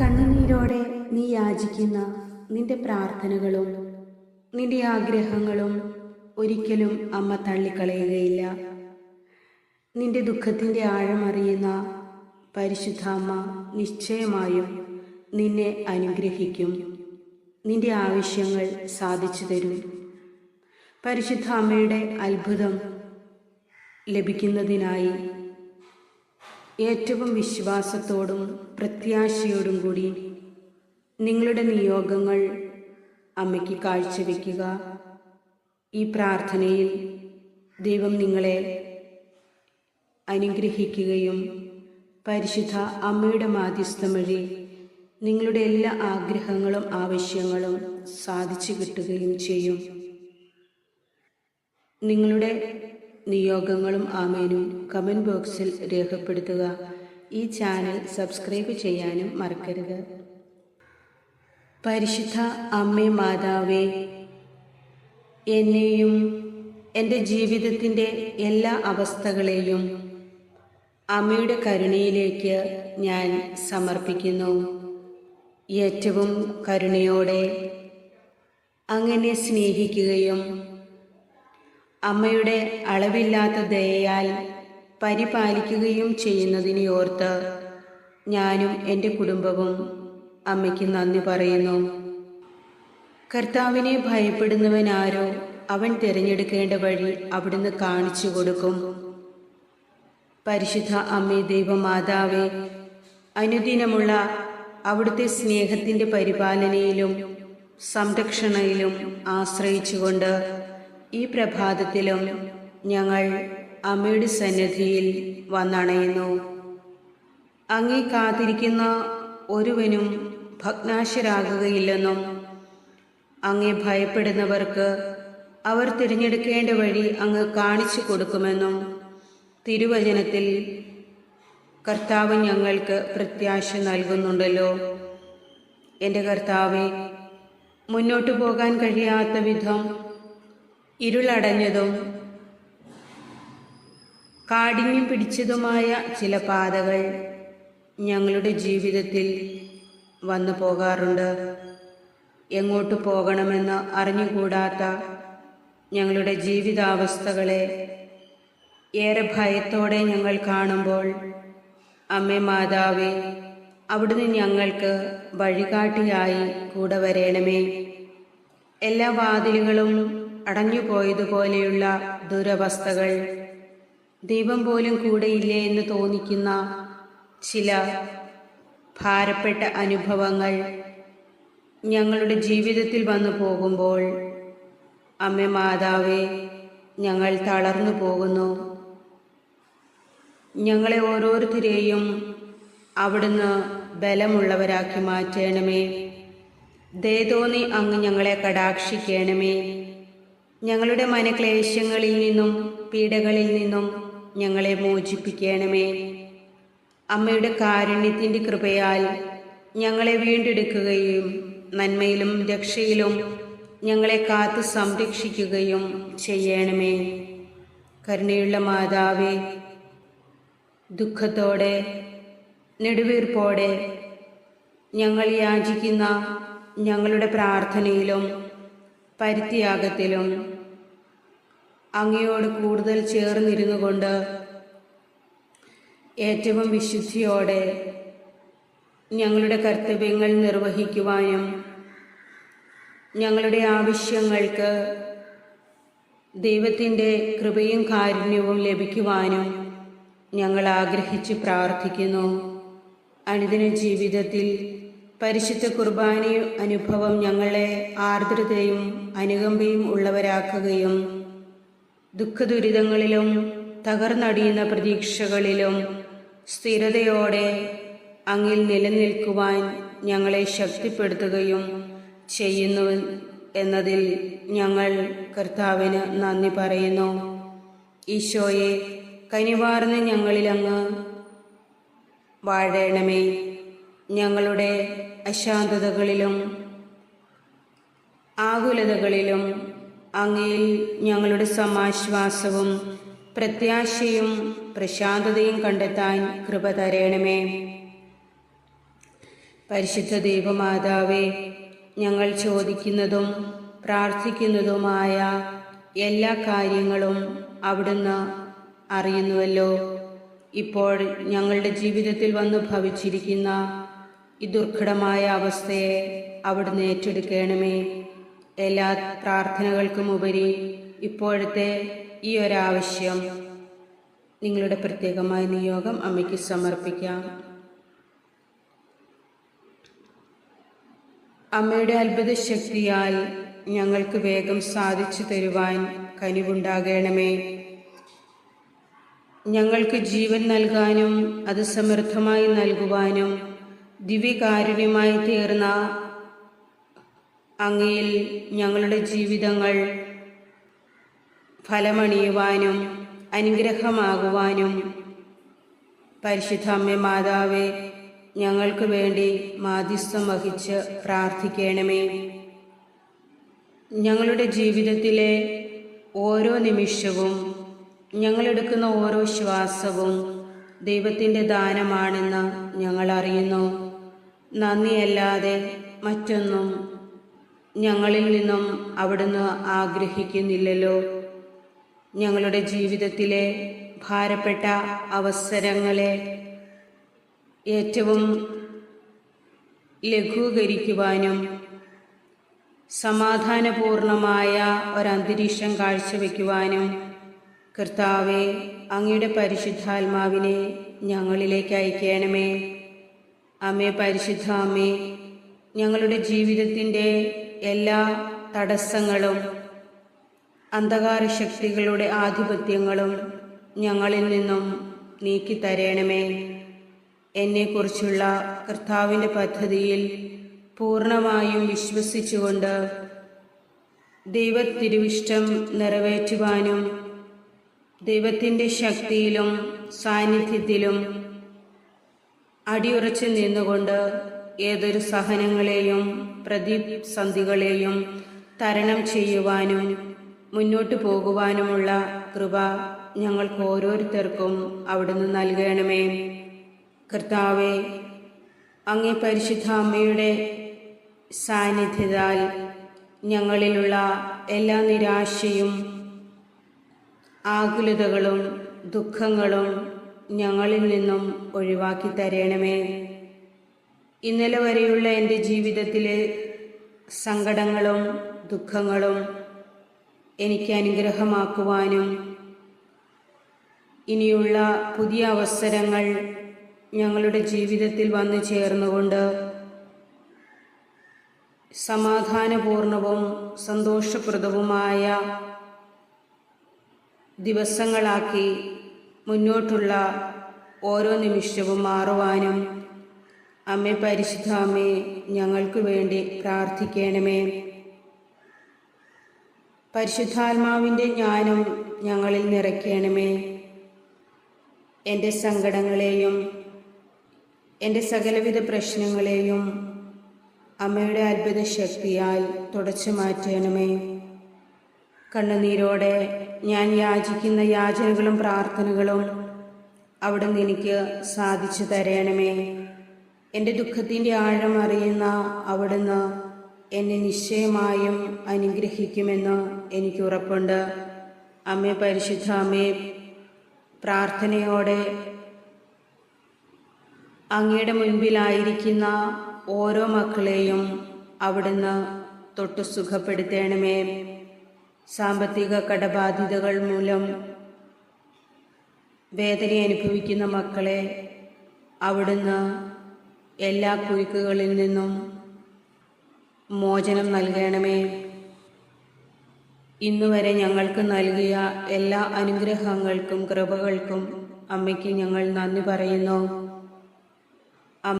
കണ്ണുനീരോടെ നീ യാചിക്കുന്ന നിന്റെ പ്രാർത്ഥനകളും നിന്റെ ആഗ്രഹങ്ങളും ഒരിക്കലും അമ്മ തള്ളിക്കളയുകയില്ല. നിന്റെ ദുഃഖത്തിന്റെ ആഴമറിയുന്ന പരിശുദ്ധ അമ്മ നിശ്ചയമായും നിന്നെ അനുഗ്രഹിക്കും. നിന്റെ ആവശ്യങ്ങൾ സാധിച്ചു തരും. പരിശുദ്ധ അമ്മയുടെ അത്ഭുതം ലഭിക്കുന്നതിനായി ഏറ്റവും വിശ്വാസത്തോടും പ്രത്യാശയോടും കൂടി നിങ്ങളുടെ നിയോഗങ്ങൾ അമ്മയ്ക്ക് കാഴ്ചവെക്കുക. ഈ പ്രാർത്ഥനയിൽ ദൈവം നിങ്ങളെ അനുഗ്രഹിക്കുകയും പരിശുദ്ധ അമ്മയുടെ മാധ്യസ്ഥം വഴി നിങ്ങളുടെ എല്ലാ ആഗ്രഹങ്ങളും ആവശ്യങ്ങളും സാധിച്ചു കിട്ടുകയും ചെയ്യും. നിങ്ങളുടെ നിയോഗങ്ങളും ആമേനും കമന്റ് ബോക്സിൽ രേഖപ്പെടുത്തുക. ഈ ചാനൽ സബ്സ്ക്രൈബ് ചെയ്യാനും മറക്കരുത്. പരിശുദ്ധ അമ്മേ മാതാവേ എന്നെയും എന്റെ ജീവിതത്തിന്റെ എല്ലാ അവസ്ഥകളെയും അമ്മയുടെ കരുണയിലേക്ക് ഞാൻ സമർപ്പിക്കുന്നു. ഏറ്റവും കരുണയോടെ അങ്ങനെ സ്നേഹിക്കുകയും അമ്മയുടെ അളവില്ലാത്ത ദയയാൽ പരിപാലിക്കുകയും ചെയ്യുന്നതിനെ ഓർത്ത് ഞാനും എന്റെ കുടുംബവും അമ്മയ്ക്ക് നന്ദി പറയുന്നു. കർത്താവിനെ ഭയപ്പെടുന്നവനാരോ അവൻ തിരഞ്ഞെടുക്കേണ്ട വഴി അവിടുന്ന് കാണിച്ചു കൊടുക്കും. പരിശുദ്ധ അമ്മേ ദൈവമാതാവേ അനുദിനമുള്ള അവിടുത്തെ സ്നേഹത്തിന്റെ പരിപാലനയിലും സംരക്ഷണയിലും ആശ്രയിച്ചുകൊണ്ട് ഈ പ്രഭാതത്തിലും ഞങ്ങൾ അമ്മയുടെ സന്നിധിയിൽ വന്നണയുന്നു. അങ്ങേ കാത്തിരിക്കുന്ന ഒരുവനും ഭഗ്നാശരാകുകയില്ലെന്നും അങ്ങേ ഭയപ്പെടുന്നവർക്ക് അവർ തിരഞ്ഞെടുക്കേണ്ട വഴി അങ്ങ് കാണിച്ചു കൊടുക്കുമെന്നും തിരുവചനത്തിൽ കർത്താവ് ഞങ്ങൾക്ക് പ്രത്യാശ നൽകുന്നുണ്ടല്ലോ. എന്റെ കർത്താവെ മുന്നോട്ടു പോകാൻ കഴിയാത്ത വിധം ഇരുളടഞ്ഞതും കാഠിന്യം പിടിച്ചതുമായ ചില പാതകൾ ഞങ്ങളുടെ ജീവിതത്തിൽ വന്നു പോകാറുണ്ട്. എങ്ങോട്ട് പോകണമെന്ന് അറിഞ്ഞുകൂടാത്ത ഞങ്ങളുടെ ജീവിതാവസ്ഥകളെ ഏറെ ഭയത്തോടെ ഞങ്ങൾ കാണുമ്പോൾ അമ്മേ മാതാവേ അവിടുന്ന് ഞങ്ങൾക്ക് വഴികാട്ടിയായി കൂടെ വരേണമേ. എല്ലാ വാതിലുകളും അടഞ്ഞുപോയതുപോലെയുള്ള ദുരവസ്ഥകൾ. ദൈവം പോലും കൂടെയില്ലേ എന്ന് തോന്നിക്കുന്ന ചില ഭാരപ്പെട്ട അനുഭവങ്ങൾ ഞങ്ങളുടെ ജീവിതത്തിൽ വന്നു പോകുമ്പോൾ അമ്മ മാതാവേ ഞങ്ങൾ തളർന്നു പോകുന്നു. ഞങ്ങളെ ഓരോരുത്തരെയും അവിടുന്ന് ബലമുള്ളവരാക്കി മാറ്റണമേ. ദയതോന്നി അങ്ങ് ഞങ്ങളെ കടാക്ഷിക്കണമേ. ഞങ്ങളുടെ മനക്ലേശങ്ങളിൽ നിന്നും പീഡകളിൽ നിന്നും ഞങ്ങളെ മോചിപ്പിക്കണമേ. അമ്മയുടെ കാരുണ്യത്തിന്റെ കൃപയാൽ ഞങ്ങളെ വീണ്ടെടുക്കുകയും നന്മയിലും രക്ഷയിലും ഞങ്ങളെ കാത്തു സംരക്ഷിക്കുകയും ചെയ്യണമേ. കരുണയുള്ള മാതാവേ ദുഃഖത്തോടെ നെടുവീർപ്പോടെ ഞങ്ങൾ യാചിക്കുന്ന ഞങ്ങളുടെ പ്രാർത്ഥനയിലും പരിത്യാഗത്തിലും അങ്ങയോട് കൂടുതൽ ചേർന്നിരുന്നു കൊണ്ട് ഏറ്റവും വിശുദ്ധിയോടെ ഞങ്ങളുടെ കർത്തവ്യങ്ങൾ നിർവഹിക്കുവാനും ഞങ്ങളുടെ ആവശ്യങ്ങൾക്ക് ദൈവത്തിന്റെ കൃപയും കാരുണ്യവും ലഭിക്കുവാനും ഞങ്ങൾ ആഗ്രഹിച്ച് പ്രാർത്ഥിക്കുന്നു. അനുദിന ജീവിതത്തിൽ പരിശുദ്ധ കുർബാന അനുഭവം ഞങ്ങളെ ആർദ്രതയും അനുകമ്പയും ഉള്ളവരാക്കുകയും ദുഃഖദുരിതങ്ങളിലും തകർന്നടിയുന്ന പ്രതീക്ഷകളിലും സ്ഥിരതയോടെ അങ്ങിൽ നിലനിൽക്കുവാൻ ഞങ്ങളെ ശക്തിപ്പെടുത്തുകയും ചെയ്യുന്നു എന്നതിൽ ഞങ്ങൾ കർത്താവിന് നന്ദി പറയുന്നു. ഈശോയെ കനിവാർന്ന് ഞങ്ങളിലങ്ങ് വാഴണമേ. ഞങ്ങളുടെ അശാന്തതകളിലും ആകുലതകളിലും അങ്ങയിൽ ഞങ്ങളുടെ സമാശ്വാസവും പ്രത്യാശയും പ്രശാന്തതയും കണ്ടെത്താൻ കൃപ തരയണമേ പരിശുദ്ധ ദൈവമാതാവേ ഞങ്ങൾ ചോദിക്കുന്നതും പ്രാർത്ഥിക്കുന്നതുമായ എല്ലാ കാര്യങ്ങളും അവിടുന്ന് അറിയുന്നുവല്ലോ. ഇപ്പോൾ ഞങ്ങളുടെ ജീവിതത്തിൽ വന്നു ഭവിച്ചിരിക്കുന്ന ഈ ദുർഘടമായ അവസ്ഥയെ അവിടുന്ന് ഏറ്റെടുക്കണമേ. എല്ലാ പ്രാർത്ഥനകൾക്കും ഉപരി ഇപ്പോഴത്തെ ഈ ഒരാവശ്യം നിങ്ങളുടെ പ്രത്യേകമായ നിയോഗം അമ്മയ്ക്ക് സമർപ്പിക്കാം. അമ്മയുടെ അത്ഭുത ശക്തിയാൽ ഞങ്ങൾക്ക് വേഗം സാധിച്ചു തരുവാൻ കനിവുണ്ടാകണമേ. ഞങ്ങൾക്ക് ജീവൻ നൽകാനും അത് സമൃദ്ധമായി നൽകുവാനും ദിവ്യകാരുണ്യമായി തീർന്ന അങ്ങയിൽ ഞങ്ങളുടെ ജീവിതങ്ങൾ ഫലമണിയുവാനും അനുഗ്രഹമാകുവാനും പരിശുദ്ധ അമ്മ മാതാവേ ഞങ്ങൾക്ക് വേണ്ടി മാധ്യസ്ഥം വഹിച്ച് പ്രാർത്ഥിക്കണമേ. ഞങ്ങളുടെ ജീവിതത്തിലെ ഓരോ നിമിഷവും ഞങ്ങളെടുക്കുന്ന ഓരോ ശ്വാസവും ദൈവത്തിന്റെ ദാനമാണെന്ന് ഞങ്ങൾ നന്ദിയല്ലാതെ മറ്റൊന്നും ഞങ്ങളിൽ നിന്നും അവിടുന്ന് ആഗ്രഹിക്കുന്നില്ലല്ലോ. ഞങ്ങളുടെ ജീവിതത്തിലെ ഭാരപ്പെട്ട അവസരങ്ങളെ ഏറ്റവും ലഘൂകരിക്കുവാനും സമാധാനപൂർണമായ ഒരന്തരീക്ഷം കാഴ്ചവെക്കുവാനും കർത്താവെ അങ്ങയുടെ പരിശുദ്ധാത്മാവിനെ ഞങ്ങളിലേക്ക് അയക്കണമേ. അമ്മേ പരിശുദ്ധ അമ്മേ ഞങ്ങളുടെ ജീവിതത്തിന്റെ എല്ലാ തടസ്സങ്ങളും അന്ധകാര ശക്തികളുടെ ആധിപത്യങ്ങളും ഞങ്ങളിൽ നിന്നും നീക്കി തരയണമേ എന്നെക്കുറിച്ചുള്ള കർത്താവിന്റെ പദ്ധതിയിൽ പൂർണമായും വിശ്വസിച്ചുകൊണ്ട് ദൈവത്തിരുവിഷ്ടം നിറവേറ്റുവാനും ദൈവത്തിന്റെ ശക്തിയിലും സാന്നിധ്യത്തിലും അടിയുറച്ചു നിന്നുകൊണ്ട് ഏതൊരു സഹനങ്ങളെയും പ്രതിസന്ധികളെയും തരണം ചെയ്യുവാനും മുന്നോട്ടു പോകുവാനുമുള്ള കൃപ ഞങ്ങൾക്ക് ഓരോരുത്തർക്കും അവിടുന്ന് നൽകണമേ. കർത്താവെ അങ്ങേ പരിശുദ്ധ അമ്മയുടെ സാന്നിധ്യത്താൽ ഞങ്ങളിലുള്ള എല്ലാ നിരാശയും ആകുലതകളും ദുഃഖങ്ങളും ഞങ്ങളിൽ നിന്നും ഒഴിവാക്കി തരണമേ. ഇന്നലെ വരെയുള്ള എന്റെ ജീവിതത്തിലെ സങ്കടങ്ങളും ദുഃഖങ്ങളും എനിക്ക് അനുഗ്രഹമാക്കുവാനും ഇനിയുള്ള പുതിയ അവസരങ്ങൾ ഞങ്ങളുടെ ജീവിതത്തിൽ വന്നു ചേർന്നുകൊണ്ട് സമാധാനപൂർണവും സന്തോഷപ്രദവുമായ ദിവസങ്ങളാക്കി മുന്നോട്ടുള്ള ഓരോ നിമിഷവും മാറുവാനും. അമ്മേ പരിശുദ്ധ അമ്മേ ഞങ്ങൾക്ക് വേണ്ടി പ്രാർത്ഥിക്കണമേ. പരിശുദ്ധാത്മാവിന്റെ ജ്ഞാനം ഞങ്ങളിൽ നിറയ്ക്കണമേ. എന്റെ സങ്കടങ്ങളെയും എന്റെ സകലവിധ പ്രശ്നങ്ങളെയും അമ്മയുടെ അത്ഭുത ശക്തിയാൽ തുടച്ചു മാറ്റണമേ. കണ്ണുനീരോടെ ഞാൻ യാചിക്കുന്ന യാചനകളും പ്രാർത്ഥനകളും അവിടുന്ന് എനിക്ക് സാധിച്ചു തരണമേ. എന്റെ ദുഃഖത്തിന്റെ ആഴം അറിയുന്ന അവിടുന്ന് എന്നെ നിശ്ചയമായും അനുഗ്രഹിക്കുമെന്ന് എനിക്ക് ഉറപ്പുണ്ട്. അമ്മേ പരിശുദ്ധ അമ്മേ പ്രാർത്ഥനയോടെ അങ്ങയുടെ മുൻപിലായിരിക്കുന്ന ഓരോ മക്കളെയും അവിടുന്ന് തൊട്ട് സുഖപ്പെടുത്തണമേ. സാമ്പത്തിക കടബാധ്യതകൾ മൂലം വേദന അനുഭവിക്കുന്ന മക്കളെ അവിടുന്ന് എല്ലാ കുരുക്കുകളിൽ നിന്നും മോചനം നൽകണമേ. ഇന്നുവരെ ഞങ്ങൾക്ക് നൽകിയ എല്ലാ അനുഗ്രഹങ്ങൾക്കും കൃപകൾക്കും അമ്മയ്ക്ക് ഞങ്ങൾ നന്ദി പറയുന്നു.